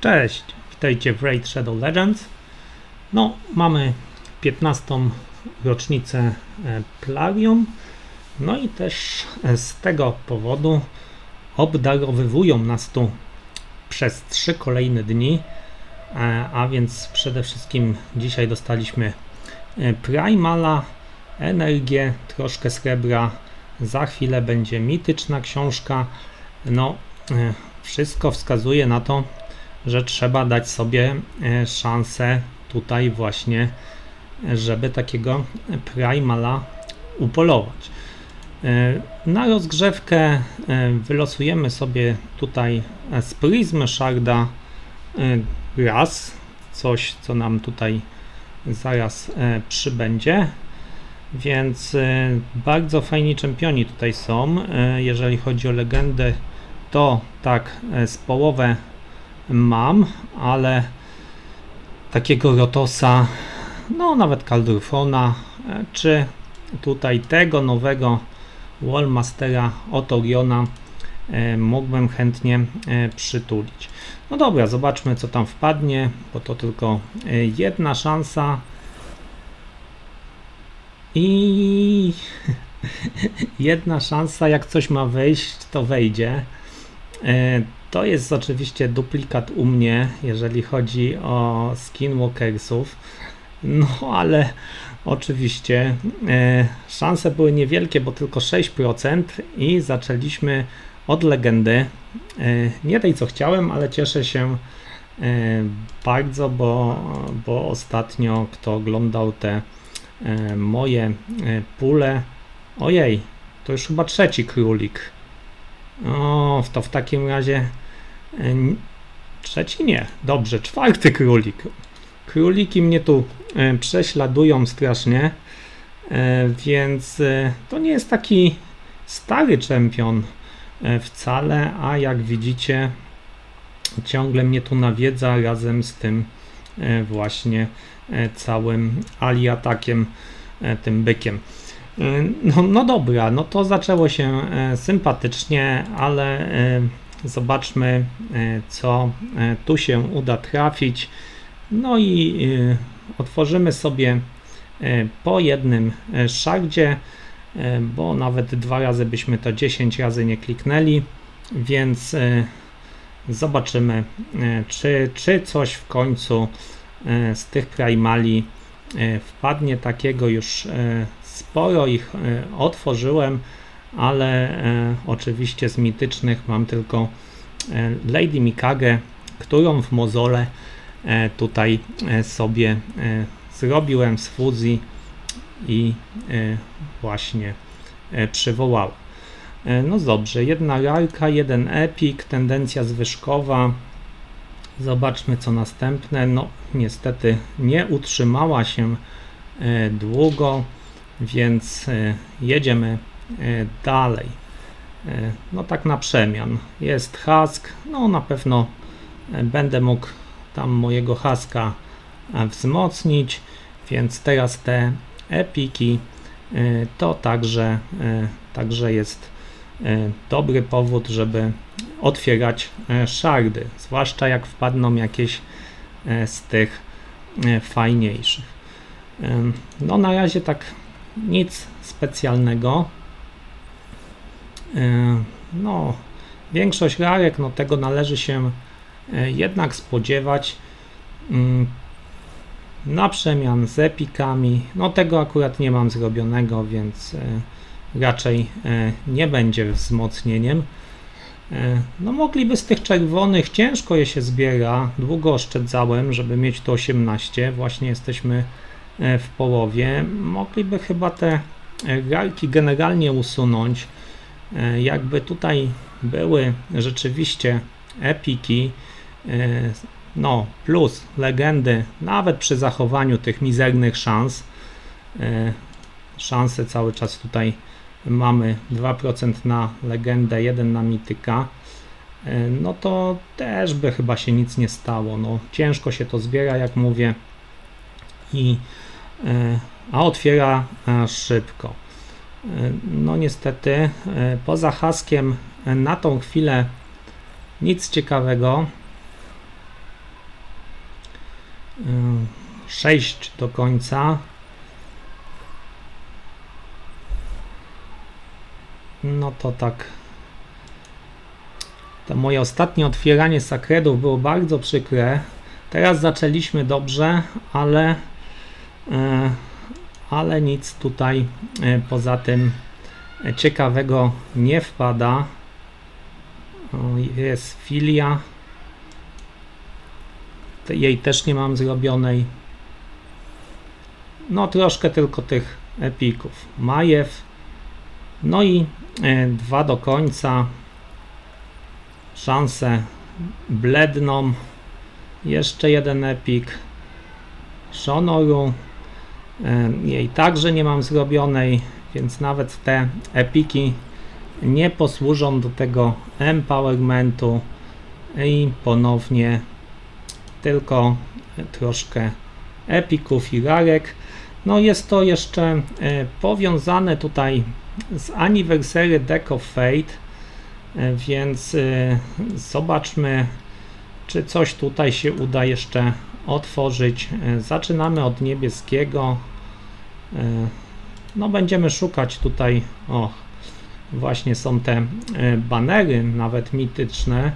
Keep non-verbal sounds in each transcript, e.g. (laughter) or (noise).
Cześć, witajcie w Raid Shadow Legends. No, mamy 15. rocznicę e, Plarium. No i też e, z tego powodu obdarowywują nas tu przez 3 kolejne dni. E, a więc przede wszystkim dzisiaj dostaliśmy Primala, energię, troszkę srebra. Za chwilę będzie mityczna książka. No, wszystko wskazuje na to, że trzeba dać sobie e, szansę tutaj właśnie, żeby takiego primala upolować. E, na rozgrzewkę e, wylosujemy sobie tutaj z pryzmy sharda raz, coś co nam tutaj zaraz przybędzie. Więc bardzo fajni czempioni tutaj są. Jeżeli chodzi o legendę, to tak z połowę mam, ale takiego Rotosa, no nawet Caldrufona, e, czy tutaj tego nowego Wallmastera Otoriona e, mógłbym chętnie e, przytulić. No dobra, zobaczmy co tam wpadnie, bo to tylko jedna szansa. I (laughs) jedna szansa, jak coś ma wejść, to wejdzie. To jest oczywiście duplikat u mnie, jeżeli chodzi o skinwalkersów. No ale oczywiście e, szanse były niewielkie, bo tylko 6% i zaczęliśmy od legendy. E, nie tej co chciałem, ale cieszę się e, bardzo, bo, bo ostatnio kto oglądał te e, moje e, pule, ojej, to już chyba trzeci królik o, to w takim razie e, trzeci nie. Dobrze, czwarty królik. Króliki mnie tu e, prześladują strasznie, e, więc to nie jest taki stary czempion wcale, a jak widzicie ciągle mnie tu nawiedza razem z tym właśnie całym aliatakiem, tym bykiem. No, no dobra, no to zaczęło się e, sympatycznie, ale e, zobaczmy, e, co tu się uda trafić. No i otworzymy sobie po jednym szardzie, bo nawet dwa razy byśmy to 10 razy nie kliknęli, więc zobaczymy, czy, czy coś w końcu z tych primali wpadnie takiego już Sporo ich e, otworzyłem, ale e, oczywiście z mitycznych mam tylko e, Lady Mikage, którą w mozole tutaj sobie zrobiłem z fuzji i właśnie przywołałem. No dobrze, jedna rarka, jeden epik, tendencja zwyżkowa. Zobaczmy co następne. No niestety nie utrzymała się długo więc e, jedziemy e, dalej. E, no tak na przemian. Jest Husk, no na pewno będę mógł tam mojego Haska wzmocnić, więc teraz te epiki to także, także jest dobry powód, żeby otwierać szardy, zwłaszcza jak wpadną jakieś z tych fajniejszych. No na razie tak nic specjalnego. E, no, większość rarek, no tego należy się e, jednak spodziewać. Mm, na przemian z epikami, no tego akurat nie mam zrobionego, więc e, raczej nie będzie wzmocnieniem. No mogliby z tych czerwonych, ciężko je się zbiera, długo oszczędzałem, żeby mieć to 18, właśnie jesteśmy E, w połowie. Mogliby chyba te galki generalnie usunąć. E, jakby tutaj były rzeczywiście epiki, e, no plus legendy, nawet przy zachowaniu tych mizernych szans, szanse cały czas tutaj mamy 2% na legendę, 1 na mityka, no to też by chyba się nic nie stało. No, ciężko się to zbiera, jak mówię, i E, a otwiera e, szybko. E, no niestety, poza haskiem na tą chwilę nic ciekawego. 6 do końca. No to tak. To moje ostatnie otwieranie sakredów było bardzo przykre. Teraz zaczęliśmy dobrze, ale e, ale nic tutaj e, poza tym ciekawego nie wpada. Jest filia. Jej też nie mam zrobionej. No troszkę tylko tych epików. Majew. No i e, dwa do końca. Szanse bledną. Jeszcze jeden epik. Shonoru. E, Jej także nie mam zrobionej, więc nawet te epiki nie posłużą do tego empowermentu i ponownie tylko troszkę epików i rarek. No jest to jeszcze e, powiązane tutaj z Anniversary Deck of Fate, e, więc e, zobaczmy, czy coś tutaj się uda jeszcze otworzyć. E, Zaczynamy od niebieskiego. No będziemy szukać tutaj, o, właśnie są te banery, nawet mityczne,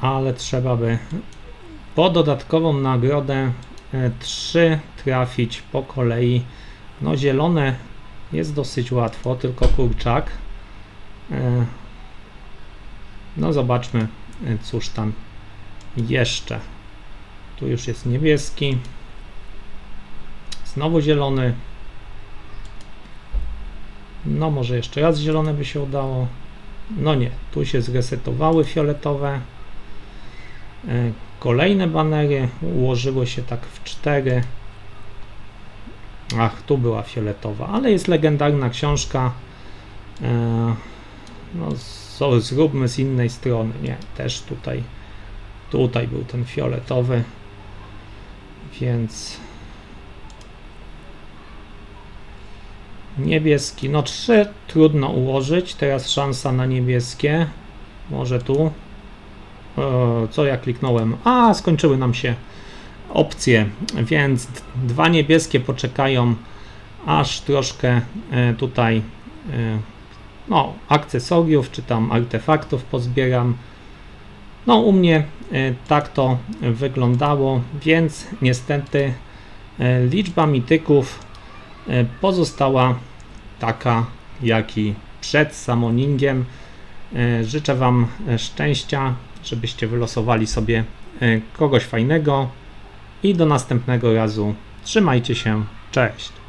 ale trzeba by po dodatkową nagrodę 3 trafić po kolei. No zielone jest dosyć łatwo, tylko kurczak. E, No zobaczmy, e, cóż tam jeszcze. Tu już jest niebieski. Znowu zielony. No może jeszcze raz zielone by się udało. No nie, tu się zresetowały fioletowe. E, Kolejne banery ułożyło się tak w cztery. Ach, tu była fioletowa, ale jest legendarna książka. E, No, zróbmy z innej strony. Nie, też tutaj. Tutaj był ten fioletowy. Więc niebieski. No, trzy trudno ułożyć. Teraz szansa na niebieskie. Może tu. E, Co ja kliknąłem? A, skończyły nam się opcje, więc dwa niebieskie poczekają, aż troszkę e, tutaj e, no, akcesoriów czy tam artefaktów pozbieram. No, u mnie e, tak to wyglądało, więc niestety liczba mityków pozostała taka, jak i przed summoningiem. E, Życzę Wam szczęścia, żebyście wylosowali sobie kogoś fajnego i do następnego razu. Trzymajcie się, cześć.